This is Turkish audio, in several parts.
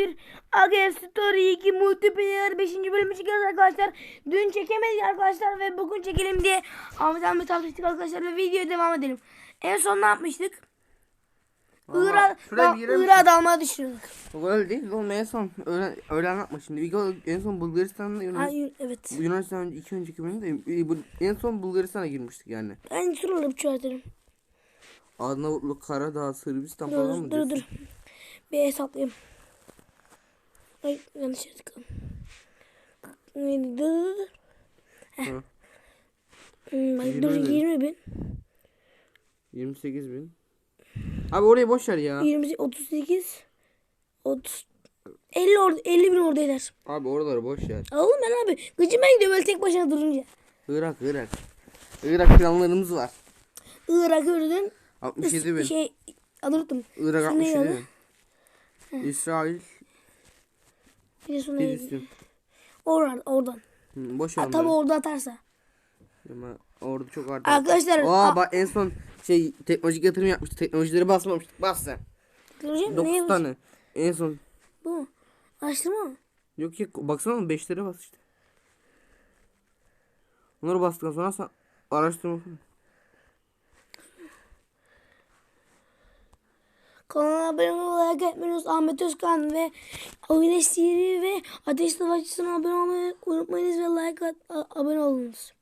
bir Aga Story 2 Multiplayer 5. bölümü çekiyoruz arkadaşlar. Dün çekemedik arkadaşlar ve bugün çekelim diye Ahmet Ahmet tartıştık arkadaşlar ve videoya devam edelim. En son ne yapmıştık? Irak, dalmayı düşünüyorduk. O öyle değil oğlum en son öyle, öyle anlatma şimdi. En son Bulgaristan'da Yunan, Hayır evet. Yunanistan önce iki önceki bölümde e, en son Bulgaristan'a girmiştik yani. Ben şuraları bir çözerim. Arnavutluk, Karadağ, Sırbistan falan Dur mı dur diyorsun? dur. Bir hesaplayayım. Ay yanlış tıkladım. Neydi? Dur. Hmm, bak, dur bin. 20 bin. 28 bin. Abi orayı boş ver ya. 20, 38, 30, 50, or 50 bin oradaylar. Abi oraları boş ver. Oğlum ben abi gıcıma gidiyor böyle tek başına durunca. Irak, Irak. Irak planlarımız var. Irak Ürdün 67 bin. şey adı unuttum. Irak Sonu 67 neydi? bin. İsrail Neydi? Filistin. Oradan oradan. Hı, boş ver tabi orada atarsa. Ama orada çok arttı. Arkadaşlar Aa bak en son şey teknolojik yatırım yapmıştık. Teknolojileri basmamıştık. Bas sen. Hocam, 9 ne tane. En son. Bu mu? Araştırma mı? Yok yok baksana 5'lere bas işte. Onları bastıktan sonra araştırma. Kanala abone olarak etmiyoruz. Ahmet Özkan ve Oyun Siri ve Ateş Savaşçısı'na abone olmayı unutmayınız ve like at, abone olunuz.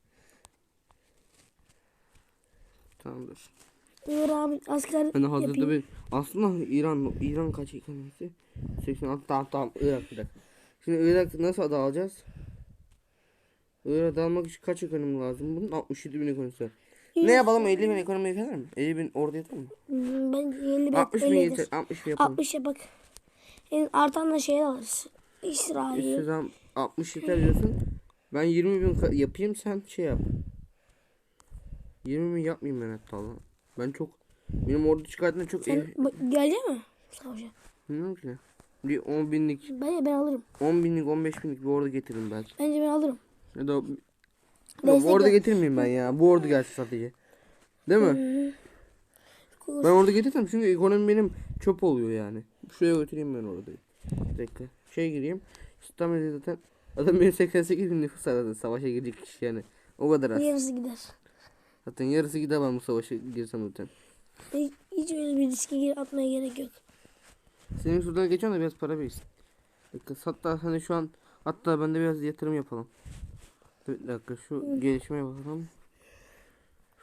Tamamdır. Uğur abi asker Ben de hazırda yapayım. bir aslında İran İran kaç ekonomisi? 86 tamam tamam Irak dakika. Şimdi Irak nasıl dağılacağız? Irak'a dağılmak için kaç ekonomi lazım? Bunun 67 bin ekonomisi var. Ne yapalım 50 bin ekonomi yeter mi? 50 bin orada yeter mi? Hmm, Ben 50 60 bin 50 yeter. 60 bin yapalım. 60 bak. En artan da şey alırız. İsrail. İstiyorsan 60 yeter diyorsun. Ben 20 bin yapayım sen şey yap. 20 bin yapmayayım ben hatta lan. Ben çok benim orada çıkarttığımda çok Sen ev, bak, gelecek mi? Savaşa. bilmiyorum ki. Bir 10 binlik, Bence ben alırım. 10 binlik, 15 binlik bir orada getiririm belki. Bence ben alırım. Ya da Destek orada ver. getirmeyeyim ben ya. Bu orada gelsin sadece. Değil mi? Ben orada getirirsem çünkü ekonomi benim çöp oluyor yani. Şuraya götüreyim ben orada. Bir dakika. Şey gireyim. İstanbul'da zaten adam benim 88 bin nüfus aradı. Savaşa girecek kişi yani. O kadar az. Yarısı gider. Zaten yarısı gider ben bu savaşa girsem zaten. Hiç, hiç öyle bir riske gir atmaya gerek yok. Senin şuradan geçiyorum da biraz para dakika, Hatta hani şu an hatta ben de biraz yatırım yapalım. Bir dakika şu gelişmeye bakalım.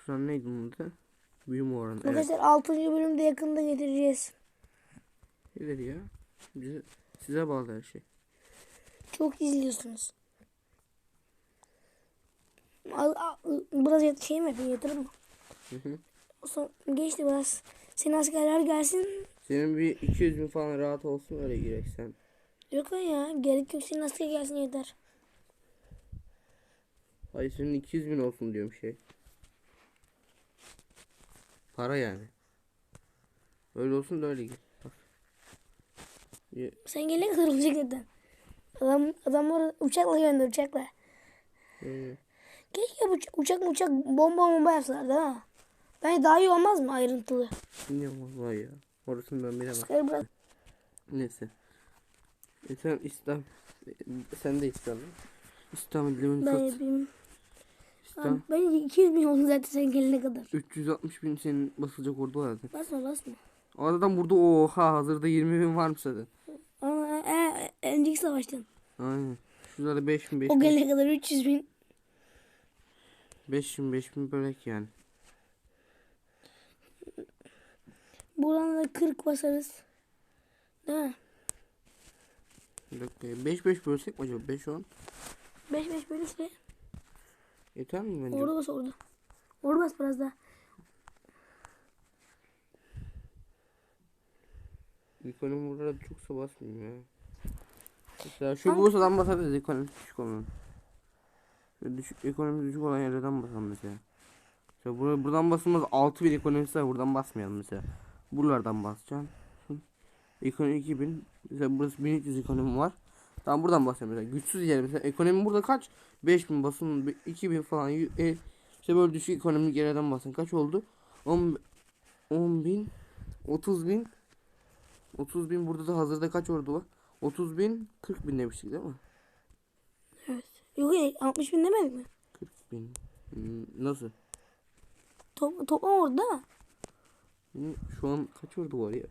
Şu an neydi bunun adı? Büyüme oranı. Evet. Arkadaşlar 6. bölümde yakında getireceğiz. İleri ya. Bize, size bağlı her şey. Çok izliyorsunuz. Al, al, biraz yat şey mi yapayım yatırım mı? Hı hı. Son, geçti biraz. Senin askerler gelsin. Senin bir 200 bin falan rahat olsun öyle girek sen. Yok ya gerek yok senin asker gelsin yeter. Hayır senin 200 bin olsun diyorum şey. Para yani. Öyle olsun da öyle. Ye- Sen gelene kadar olacak zaten. Adam, adamları uçakla gönder uçakla. ye- Keşke bu uçak uçak bomba bomba yapsalardı ha. Bence daha iyi olmaz mı ayrıntılı? Bilmiyorum vallahi ya. Orasını ben bilemem. Asker biraz Neyse. E sen İslam. e, Sen de İslam. İslam limon ben sat. yapayım. Abi, bence 200 bin oldu zaten sen gelene kadar. 360 bin senin basılacak var zaten. Basma basma. O adam burada oha hazırda 20 bin varmış zaten. Ama e, e, önceki savaştan. Aynen. Şurada 5 bin 5 O bin. gelene kadar 300 bin. 5 bin 5 bin börek yani. Buradan da 40 basarız. Değil mi? Bir dakika. 5 5 bölsek mi acaba? 5 10. 5 5 bölürse Yeter mi bence? orada bas orada. Orada bas biraz daha. Ekonomi burada çoksa basmayayım ya. Mesela şu Bursa'dan basabiliriz ekonomi düşük olan. Şöyle düşük, ekonomi düşük olan yerlerden basalım mesela. Mesela bura, buradan basılmaz 6000 ekonomisi var buradan basmayalım mesela. Buralardan basacağım. Ekonomi 2000. Mesela burası 1300 ekonomi var. Tamam buradan mesela. Güçsüz yer mesela ekonomi burada kaç? 5000 basın 2000 falan. E, işte böyle düşük ekonomik yerlerden basın. Kaç oldu? 10 10 bin 30 bin 30 bin burada da hazırda kaç ordu var? 30 bin 40 bin demiştik değil mi? Evet. Yok ya 60 bin demedik mi? 40 bin. Hmm, nasıl? Top, toplam orada değil mi? Benim şu an kaç ordu var ya?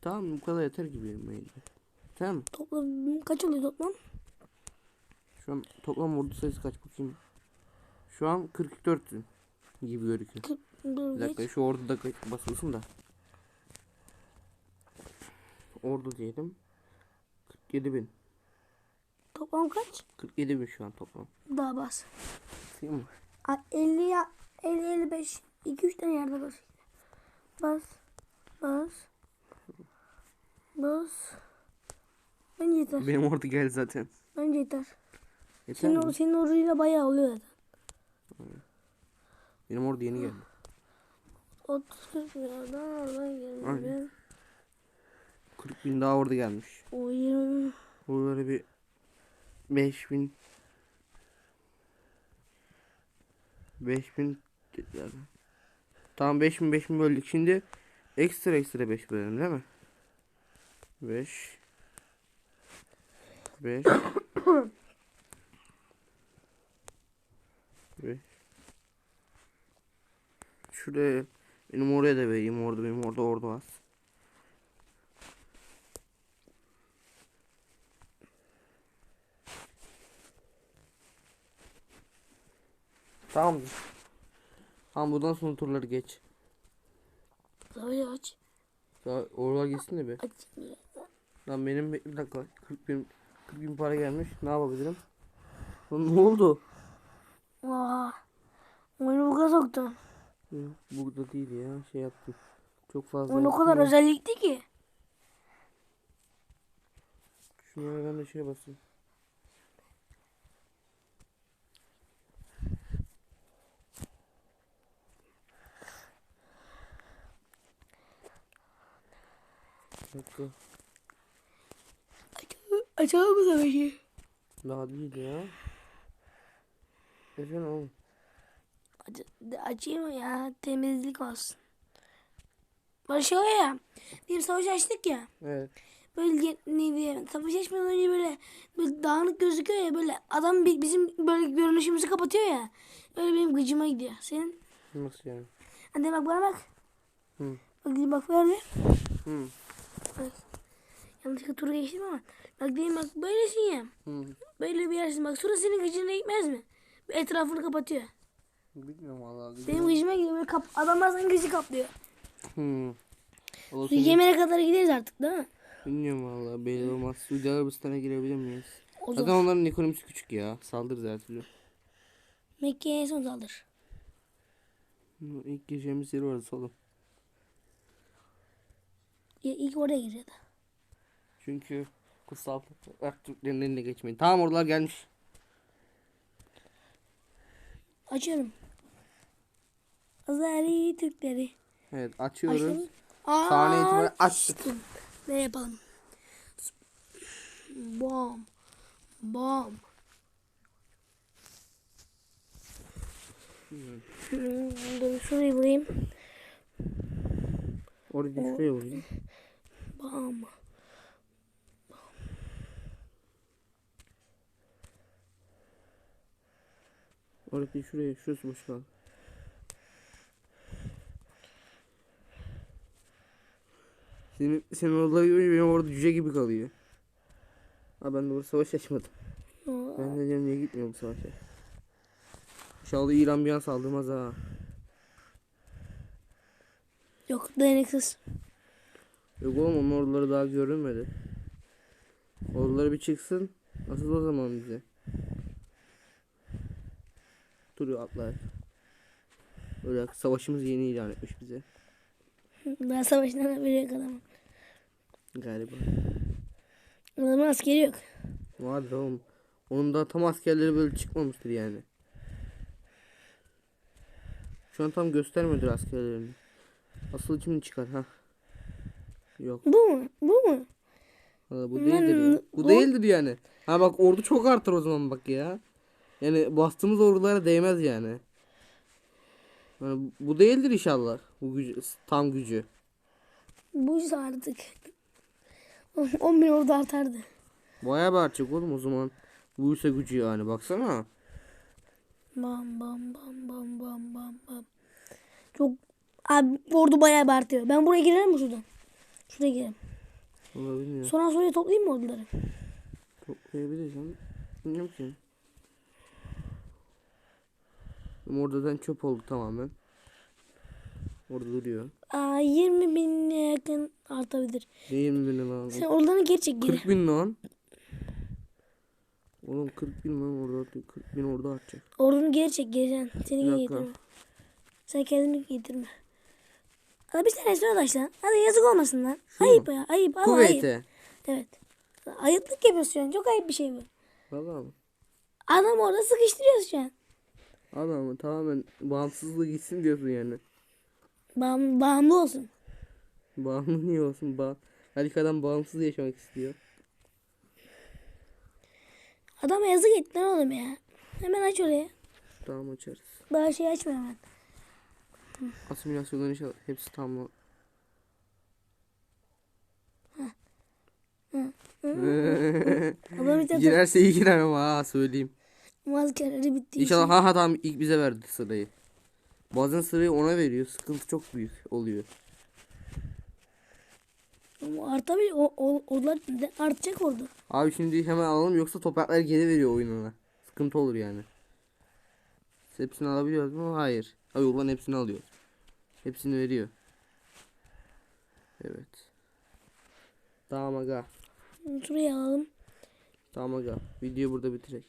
Tamam bu kadar yeter gibi benim. Tamam? Toplam kaç oluyor toplam? Şu an toplam ordu sayısı kaç bakayım. Şu an 44 bin gibi gözüküyor. 40 dur Bir dakika şu orduda kaç- basılsın da. Ordu diyelim. 47 bin. Toplam kaç? 47 bin şu an toplam. Daha bas. Değil mi? A- 50 ya 50 55 2 3 tane yerde bas. Bas. Bas. Bas. Bence yeter. Benim ordu geldi zaten. Bence yeter. Yeter Senin, mi? senin orduyla bayağı oluyor zaten. Benim ordu yeni geldi. 30 40 milyardan oradan 20 Aynen. bin. 40 bin daha ordu gelmiş. O 20 Buraları bir 5 bin 5 bin yani. Tamam 5 bin 5 bin böldük. Şimdi ekstra ekstra 5 bölelim değil mi? 5 5 5 Şuraya benim oraya da vereyim orada benim orada orada var. Tamam. Tamam bundan sonra turları geç. Tabii aç. Daha oralar gitsin de bir. Aç. Lan benim bir dakika 40 bin 40 bin para gelmiş. Ne yapabilirim? Lan ne oldu? Aa. Oyunu bu kadar soktun. Burada değil ya şey yaptım. Çok fazla. Oyun o kadar ya. özellikli ki. Şunlara ben de şey basayım. Dakika. Açalım mı savaşı? Daha değil ya. Efendim oğlum. Aç, açayım mı ya? Temizlik olsun. Oluyor ya. Bir savaş açtık ya. Evet. Böyle ne diyeyim. Savaş açmadan önce böyle, böyle dağınık gözüküyor ya. Böyle adam bi- bizim böyle görünüşümüzü kapatıyor ya. Öyle benim gıcıma gidiyor. Senin? Nasıl yani? Hadi bak bana bak. Hı. Bak bak ver bir. Hı. Yanlışlıkla turu geçtim ama. Diyeyim bak böylesin ya. Hı. Böyle bir yersin. Bak sonra senin gıcına gitmez mi? Etrafını kapatıyor. Bilmiyorum vallahi. Benim gıcıma gidiyor. Böyle kap adamlar senin gıcı kaplıyor. Hı. Su yemene kadar gideriz artık değil mi? Bilmiyorum valla belli olmaz. Suudi Arabistan'a girebilir miyiz? O Zaten zaman onların ekonomisi küçük ya. Saldırırız her türlü. Mekke'ye en son saldır. İlk gireceğimiz yer orası oğlum. Ya, ilk oraya gireceğiz. Çünkü kutsal toprak Türklerin eline geçmeyin. Tamam oralar gelmiş. Açıyorum. Azeri Türkleri. Evet açıyoruz. Açtım. Saniye itibariyle açtık. Ne yapalım? Bom. Bom. Hmm, Dur şurayı bulayım. Orayı da şuraya vurayım. Bom. Orayı da şuraya. Şurası boş kaldı. Senin, senin oraları görünce benim orada cüce gibi kalıyor. Ha ben de orada savaş açmadım. Ben de diyorum niye gitmiyor bu savaşa. İnşallah İran bir an saldırmaz ha. Yok dayanıksız. Yok oğlum onun orduları daha görünmedi. Orduları bir çıksın. Asıl o zaman bize. Duruyor atlar. Öyle savaşımız yeni ilan etmiş bize. Daha savaştan haberi yok adamın. Galiba. Adamın askeri yok. Vardır oğlum. Onun da tam askerleri böyle çıkmamıştır yani. Şu an tam göstermedi askerlerini. Asıl şimdi çıkar ha. Yok. Bu mu? Bu mu? Valla bu değildir ya. Bu bu- değildir yani. Ha bak ordu çok artar o zaman bak ya. Yani bastığımız ordulara değmez yani. Yani bu değildir inşallah. Bu gücü, tam gücü. Bu artık. 10 bin orada artardı. Bayağı bir artacak oğlum o zaman. Buysa gücü yani baksana. Bam bam bam bam bam bam bam. Çok abi ordu bayağı bir artıyor. Ben buraya girerim mi şuradan? Şuraya girelim. Valla bilmiyorum. Sonra sonra toplayayım mı orduları? Toplayabilirsem. Bilmiyorum ki. Oradan çöp oldu tamamen. Orada duruyor. Aa, 20 bine yakın artabilir. Ne 20 bin lan? Sen oradan geri çek geri. 40 bin lan. Oğlum 40 bin lan orada 40 bin orada artacak. Ordunu geri çek geri sen. Seni geri getirme. Sen kendini getirme. Hadi bir tane sonra taş lan. Hadi yazık olmasın lan. Şu mu? ayıp ya ayıp ama ayıp. Kuvvete. Evet. Ayıplık yapıyorsun. Çok ayıp bir şey bu. Valla mı? Adam orada sıkıştırıyorsun şu an. Adamı tamamen bağımsızlığı gitsin diyorsun yani. Bağım, bağımlı olsun. Bağımlı niye olsun? Ba Belki adam bağımsız yaşamak istiyor. Adama yazık etti lan oğlum ya. Hemen aç oraya. Tamam açarız. Daha şey açma hemen. Asimilasyonların inşallah hepsi tamam. Adam bir tane Girerse iyi girer ama ha söyleyeyim. Maskeleri bitti. İnşallah ha ha tamam ilk bize verdi sırayı. Bazen sırayı ona veriyor. Sıkıntı çok büyük oluyor. Ama artabilir. O, o, oralar de- artacak orada. Abi şimdi hemen alalım yoksa topraklar geri veriyor oyununa. Sıkıntı olur yani. Hepsini alabiliyoruz mu? Hayır. Abi ulan hepsini alıyor. Hepsini veriyor. Evet. Tamam aga. Şuraya alalım. Tamam aga. Videoyu burada bitirek.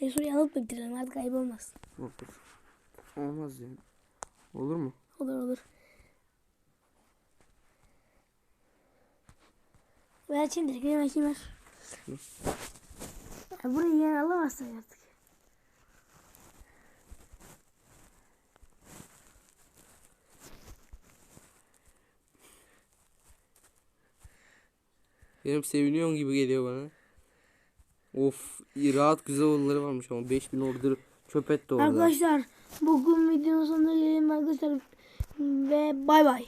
Hayır şuraya alıp da bitirelim. Artık ayıp olmaz. Olur. Olmaz yani. Olur mu? Olur olur. Ver şimdi. Ver bakayım ver. Ya burayı yer alamazsın artık. Benim seviniyorsun gibi geliyor bana. Of rahat güzel odaları varmış ama 5000 order çöp etti orada. Arkadaşlar bugün videonun sonuna gelelim arkadaşlar. Ve bay bay.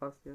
As ya.